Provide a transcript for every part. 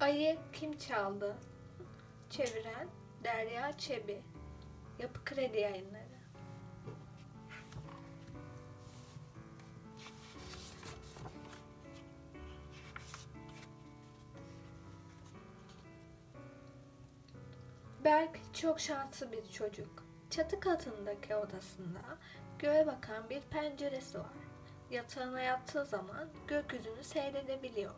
Ayı kim çaldı? Çeviren Derya Çebi. Yapı Kredi Yayınları. Berk çok şanslı bir çocuk. Çatı katındaki odasında göğe bakan bir penceresi var. Yatağına yattığı zaman gökyüzünü seyredebiliyor.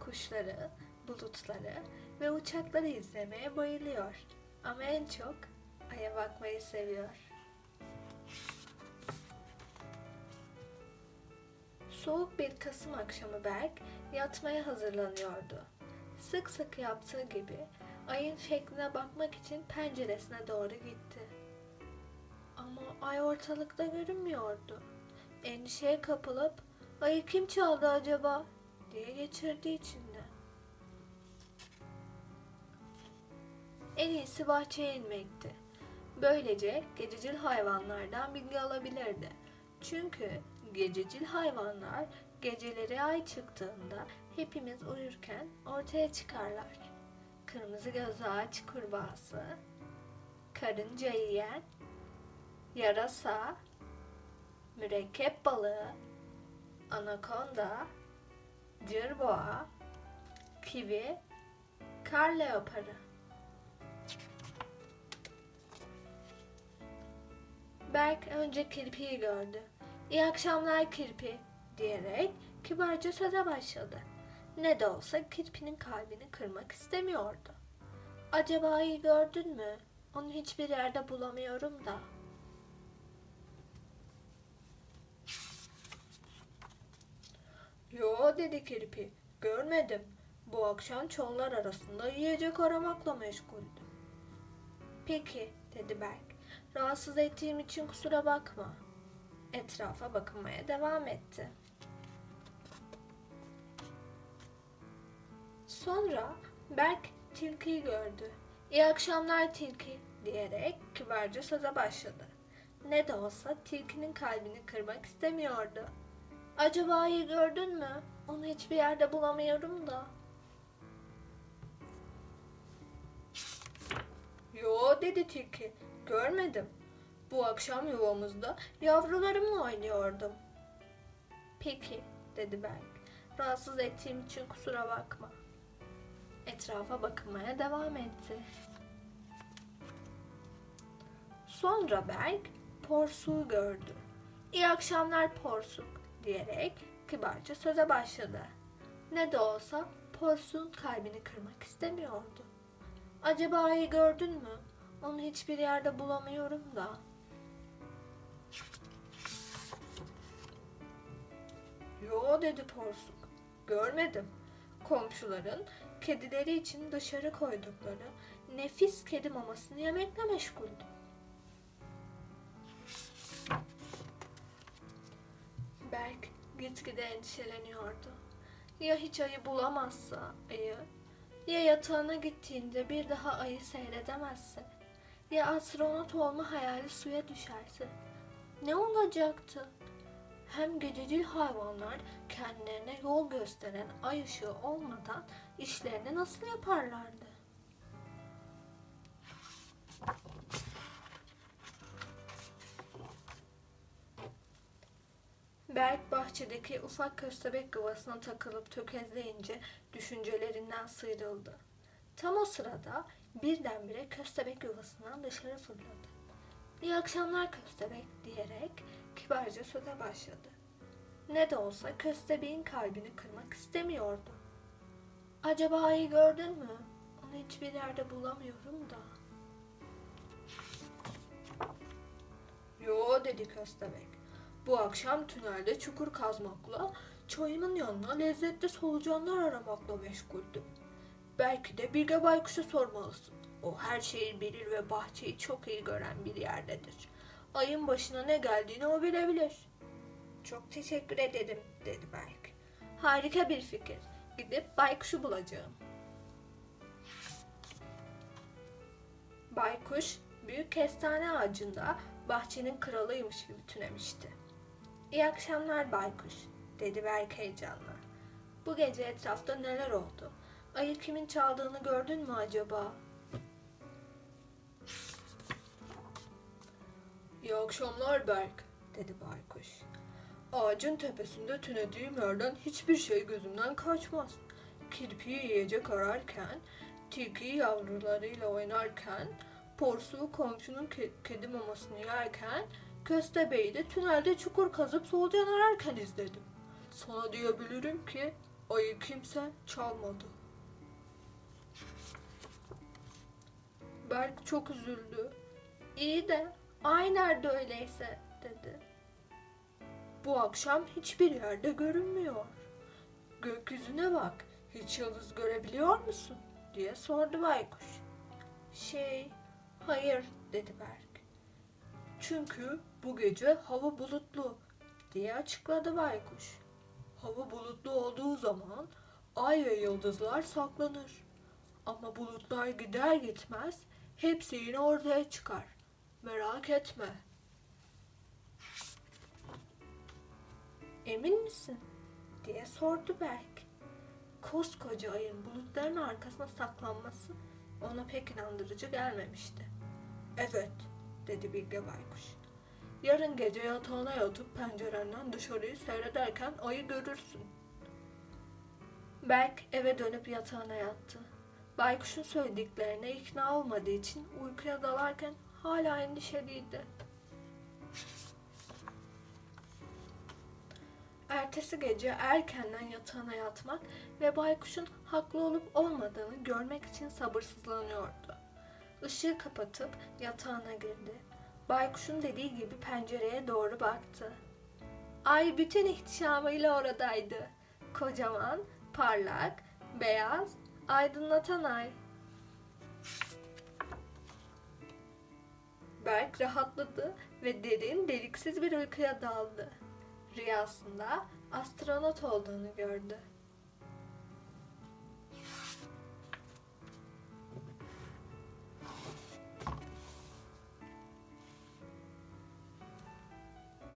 Kuşları, bulutları ve uçakları izlemeye bayılıyor. Ama en çok aya bakmayı seviyor. Soğuk bir Kasım akşamı Berk yatmaya hazırlanıyordu. Sık sık yaptığı gibi ayın şekline bakmak için penceresine doğru gitti. Ama ay ortalıkta görünmüyordu. Endişeye kapılıp ayı kim çaldı acaba diye geçirdi içinde. En iyisi bahçeye inmekti. Böylece gececil hayvanlardan bilgi alabilirdi. Çünkü gececil hayvanlar geceleri ay çıktığında hepimiz uyurken ortaya çıkarlar. Kırmızı gözlü ağaç kurbağası, karınca yiyen, yarasa, mürekkep balığı, anakonda, cırboğa, kivi, kar leoparı. Berk önce kirpiyi gördü. İyi akşamlar kirpi diyerek kibarca söze başladı. Ne de olsa kirpinin kalbini kırmak istemiyordu. Acaba iyi gördün mü? Onu hiçbir yerde bulamıyorum da. Yo dedi kirpi. Görmedim. Bu akşam çollar arasında yiyecek aramakla meşguldüm. Peki dedi Berk. Rahatsız ettiğim için kusura bakma. Etrafa bakınmaya devam etti. Sonra Berk tilkiyi gördü. İyi akşamlar tilki diyerek kibarca söze başladı. Ne de olsa tilkinin kalbini kırmak istemiyordu. Acaba iyi gördün mü? Onu hiçbir yerde bulamıyorum da. Yo dedi tilki. Görmedim. Bu akşam yuvamızda yavrularımla oynuyordum. Peki dedi Berk. Rahatsız ettiğim için kusura bakma. Etrafa bakınmaya devam etti. Sonra Berk porsuğu gördü. İyi akşamlar porsuk diyerek kibarca söze başladı. Ne de olsa porsuğun kalbini kırmak istemiyordu. Acaba iyi gördün mü? Onu hiçbir yerde bulamıyorum da. Yo dedi porsuk. Görmedim. Komşuların kedileri için dışarı koydukları nefis kedi mamasını yemekle meşguldüm. Berk gitgide endişeleniyordu. Ya hiç ayı bulamazsa ayı, ya yatağına gittiğinde bir daha ayı seyredemezse, ya astronot olma hayali suya düşerse, ne olacaktı? Hem gececil hayvanlar kendilerine yol gösteren ay ışığı olmadan işlerini nasıl yaparlardı? Berk bahçedeki ufak köstebek yuvasına takılıp tökezleyince düşüncelerinden sıyrıldı. Tam o sırada birdenbire köstebek yuvasından dışarı fırladı. İyi akşamlar köstebek diyerek kibarca söze başladı. Ne de olsa köstebeğin kalbini kırmak istemiyordu. Acaba ayı gördün mü? Onu hiçbir yerde bulamıyorum da. Yo dedi köstebek. Bu akşam tünelde çukur kazmakla, çayımın yanına lezzetli solucanlar aramakla meşguldüm. Belki de Bilge Baykuş'a sormalısın. O her şeyi bilir ve bahçeyi çok iyi gören bir yerdedir. Ayın başına ne geldiğini o bilebilir. Çok teşekkür ederim dedi Berk. Harika bir fikir. Gidip baykuşu bulacağım. Baykuş büyük kestane ağacında bahçenin kralıymış gibi tünemişti. İyi akşamlar baykuş dedi Berk heyecanla. Bu gece etrafta neler oldu? Ayı kimin çaldığını gördün mü acaba? İyi akşamlar Berk, dedi baykuş. Ağacın tepesinde tünediğim yerden hiçbir şey gözümden kaçmaz. Kirpiyi yiyecek ararken, tilki yavrularıyla oynarken, porsuğu komşunun ke- kedi mamasını yerken, köstebeği de tünelde çukur kazıp solucan ararken izledim. Sana diyebilirim ki ayı kimse çalmadı. Berk çok üzüldü. İyi de ay nerede öyleyse dedi. Bu akşam hiçbir yerde görünmüyor. Gökyüzüne bak, hiç yıldız görebiliyor musun? diye sordu baykuş. Şey, hayır dedi Berk. Çünkü bu gece hava bulutlu diye açıkladı baykuş. Hava bulutlu olduğu zaman ay ve yıldızlar saklanır. Ama bulutlar gider gitmez hepsi yine ortaya çıkar. Merak etme. Emin misin? diye sordu Berk. Koskoca ayın bulutların arkasına saklanması ona pek inandırıcı gelmemişti. Evet, dedi Bilge Baykuş. Yarın gece yatağına yatıp pencerenden dışarıyı seyrederken ayı görürsün. Berk eve dönüp yatağına yattı. Baykuş'un söylediklerine ikna olmadığı için uykuya dalarken hala endişeliydi. Ertesi gece erkenden yatağına yatmak ve baykuşun haklı olup olmadığını görmek için sabırsızlanıyordu. Işığı kapatıp yatağına girdi. Baykuşun dediği gibi pencereye doğru baktı. Ay bütün ihtişamıyla oradaydı. Kocaman, parlak, beyaz, aydınlatan ay. Berk rahatladı ve derin, deliksiz bir uykuya daldı. Rüyasında astronot olduğunu gördü.